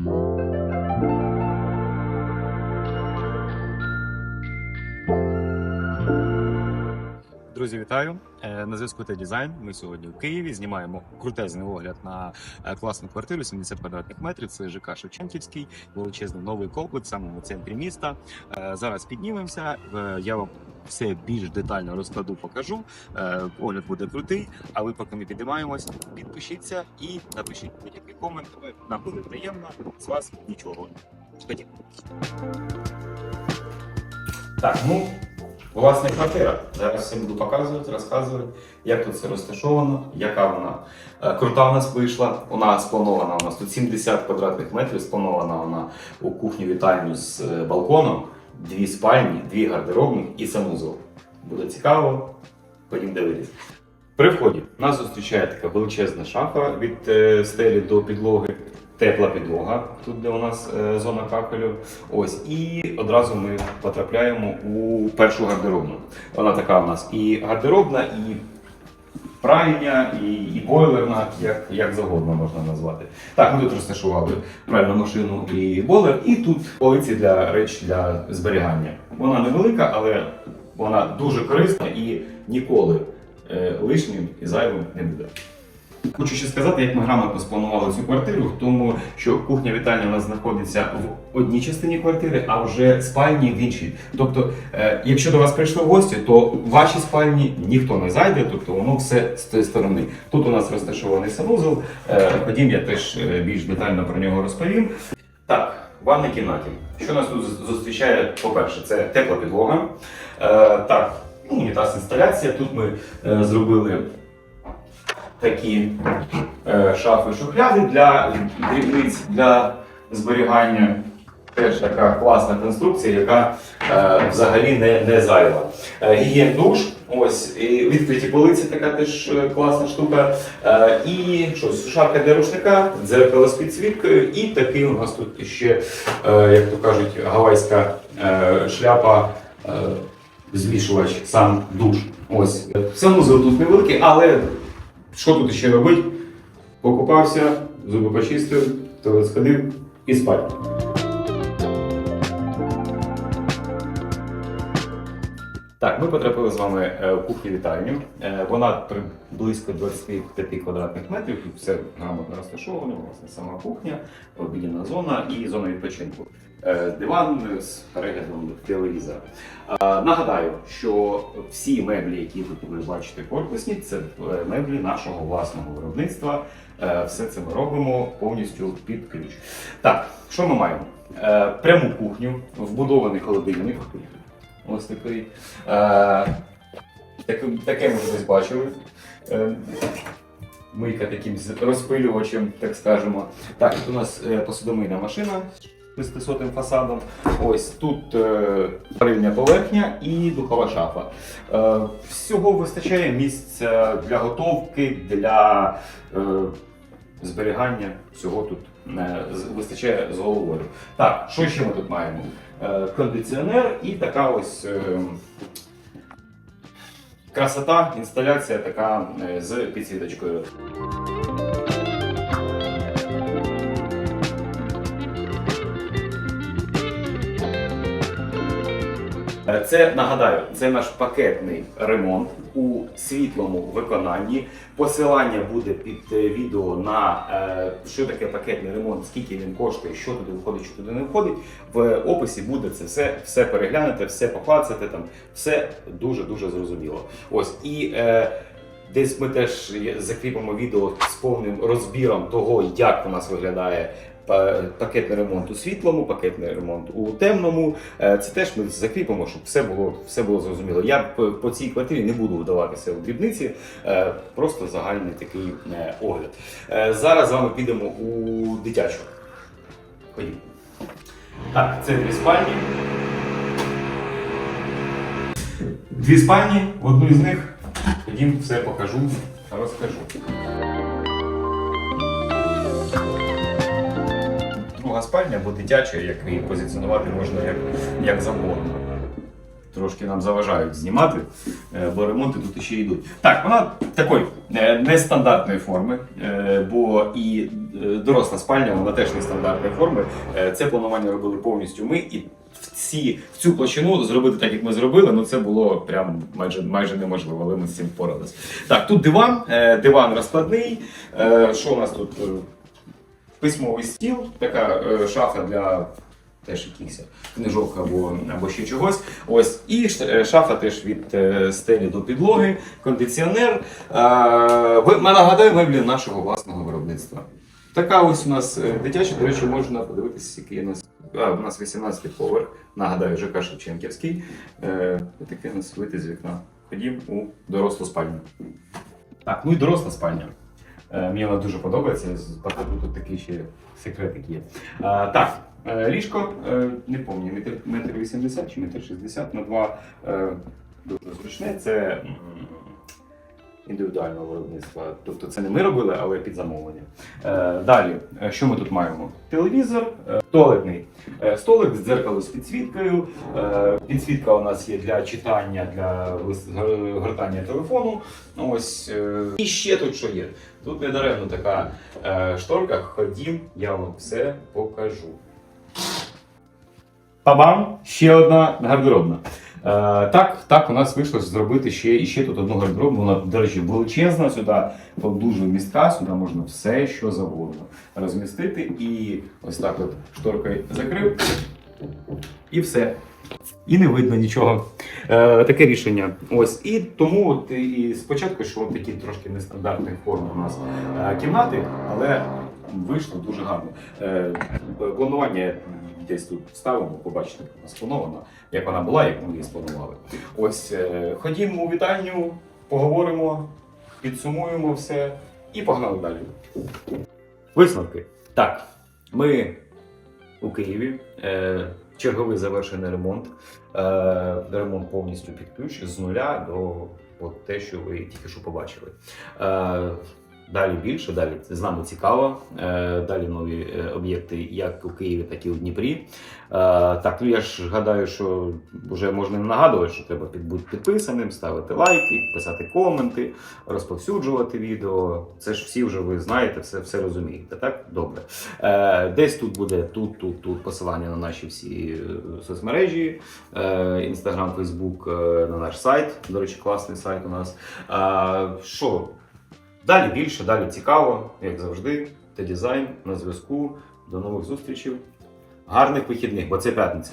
Mm-hmm. Друзі, вітаю! Е, На зв'язку та дизайн. Ми сьогодні в Києві знімаємо крутезний огляд на е, класну квартиру 70 квадратних метрів. Це ЖК Шевченківський, величезний новий комплекс саме в центрі міста. Е, Зараз піднімемося. Я вам все більш детально розкладу, покажу. Огляд буде крутий. А ви, поки ми підіймаємось, підпишіться і напишіть будь-який комент. Нам буде приємно. З вас нічого. Ходімо. Так, ну Власне квартира. Зараз все буду показувати, розказувати, як тут все розташовано, яка вона Е, крута в нас вийшла. Вона спланована у нас тут 70 квадратних метрів, спланована вона у кухню вітальню з е, балконом, дві спальні, дві гардеробних і санузел. Буде цікаво, ходім дивитися. При вході нас зустрічає така величезна шафа від е, стелі до підлоги. Тепла підлога, тут де у нас е, зона кахелю. Ось, і одразу ми потрапляємо у першу гардеробну. Вона така у нас і гардеробна, і пральня, і, і бойлерна, як, як завгодно можна назвати. Так, ми тут розташували пральну машину і бойлер, і тут полиці для реч для зберігання. Вона невелика, але вона дуже корисна і ніколи е, лишнім і зайвим не буде. Хочу ще сказати, як ми грамотно спланували цю квартиру, тому що кухня вітальня у нас знаходиться в одній частині квартири, а вже спальні в іншій. Тобто, е, якщо до вас прийшли гості, то в ваші спальні ніхто не зайде, тобто воно все з тієї сторони. Тут у нас розташований санузел. Е, ходім, я теж е, більш детально про нього розповім. Так, в ванній кімнаті. Що нас тут зустрічає? По-перше, це тепла підлога. Е, так, ну, унітаз інсталяція. Тут ми е, зробили такі е, шафи шухляди для дрібниць для зберігання. Теж така класна конструкція, яка е, взагалі не, не зайва. Е, гігієн душ, ось і відкриті полиці, така теж е, класна штука. Е, і що, сушарка для рушника, дзеркало з підсвіткою, і такий у нас тут ще, е, як то кажуть, гавайська е, шляпа. Е, Змішувач, сам душ. Ось. Санузел тут невеликий, але що тут ще робити? Покупався, зуби почистив, туалет сходив і спать. Так, ми потрапили з вами е, в кухню вітальню. Е, Вона близько 25 квадратних метрів. Тут все грамотно розташовано. Власне, сама кухня, обідня зона і зона відпочинку. Е, Диван з переглядом телевізора. Е, Нагадаю, що всі меблі, які тут ви бачите корпусні, це е, меблі нашого власного виробництва. Все це ми робимо повністю під ключ. Так, що ми маємо? Пряму кухню, вбудований холодильник. Ось такий. Таке ми вже десь бачили. Е, мийка таким розпилювачем, так скажемо. Так, тут у нас е, посудомийна машина з 600 фасадом. Ось тут е, парильня поверхня і духова шафа. Всього вистачає місця для готовки, для зберігання. Всього тут вистачає з головою. Так, що ще ми тут маємо? Кондиціонер і така ось. Красота, інсталяція така е, з підсвіточкою. Це нагадаю, це наш пакетний ремонт у світлому виконанні. Посилання буде під е, відео на е, що таке пакетний ремонт, скільки він коштує, що туди входить, що туди не входить. В описі буде це все, все переглянути, все поклацати там, все дуже дуже зрозуміло. Ось і. Е, Десь ми теж закріпимо відео з повним розбіром того, як у нас виглядає пакетний ремонт у світлому, пакетний ремонт у темному. Е, Це теж ми закріпимо, щоб все було, все було зрозуміло. Я по, по цій квартирі не буду вдаватися у дрібниці, е, просто загальний такий е, огляд. Е, Зараз з вами підемо у дитячу. Ходімо. Так, це дві спальні. Дві спальні, в одну із них Ходім, все покажу, розкажу. Спальня, бо дитяча, як її позиціонувати можна як, як завгодно. трошки нам заважають знімати, е, бо ремонти тут ще йдуть. Так, вона такої е, нестандартної форми, е, бо і доросла спальня, вона теж нестандартної форми. Це планування робили повністю ми. І в, ці, в цю площину зробити так, як ми зробили, ну це було прям майже, майже неможливо, але ми з цим впоралися. Так, тут диван, диван розкладний. Що у нас тут? Е, Письмовий стіл, така е, шафа для теж якихось книжок або, або ще чогось. Ось і е, шафа теж від е, стелі до підлоги, кондиціонер. Е, ми нагадаю, меблі нашого власного виробництва. Така ось у нас е, дитяча, до речі, можна подивитися, який у нас. А, у нас 18 поверх, нагадаю, ЖК Шевченківський. Е, таке у нас вийти з вікна. Ходім у дорослу спальню. Так, ну і доросла спальня. Е, Мені вона дуже подобається. тут такий ще секретик є. А, так, е, ліжко, е, не пам'ятаю, метр, метр 80 чи метр 60 на 2 е, дуже зручне. Це індивідуального виробництва. Тобто це не ми робили, але під замовлення. Е, далі, е, що ми тут маємо? Телевізор, е, туалетний столик з дзеркало з підсвіткою. Підсвітка у нас є для читання, для гортання телефону. Ось е, і ще тут що є. Тут не даремно така шторка. Ходім, я вам все покажу. Пабам! Ще одна гардеробна. Е, так, так, у нас вийшло зробити ще і ще тут одну гардеробну. Вона, до речі, величезна сюди, дуже містка, сюди можна все, що завгодно розмістити. І ось так от шторкою закрив. І все. І не видно нічого. Е, таке рішення. Ось. І тому от і спочатку, що такі трошки нестандартні форми у нас е, кімнати, але вийшло дуже гарно. Е, планування десь тут ставимо, побачите, як вона спланована, як вона була, як ми її спланували. Ось е, ходімо у вітальню, поговоримо, підсумуємо все і погнали далі. Висновки. Так, ми у Києві. Е, черговий завершений ремонт. Е, ремонт повністю під ключ з нуля до от те, що ви тільки що побачили. Далі більше, далі з нами цікаво. Е, Далі нові е, об'єкти як у Києві, так і у Дніпрі. Е, Так, ну я ж гадаю, що вже можна не нагадувати, що треба бути підписаним, ставити лайки, писати коменти, розповсюджувати відео. Це ж всі вже ви знаєте, все, все розумієте. Так, добре. Десь тут буде тут, тут, тут посилання на наші всі соцмережі, Інстаграм, Фейсбук, на наш сайт. До речі, класний сайт у нас. Що? Далі більше, далі цікаво, як завжди. Та дизайн на зв'язку. До нових зустрічей. Гарних вихідних, бо це п'ятниця.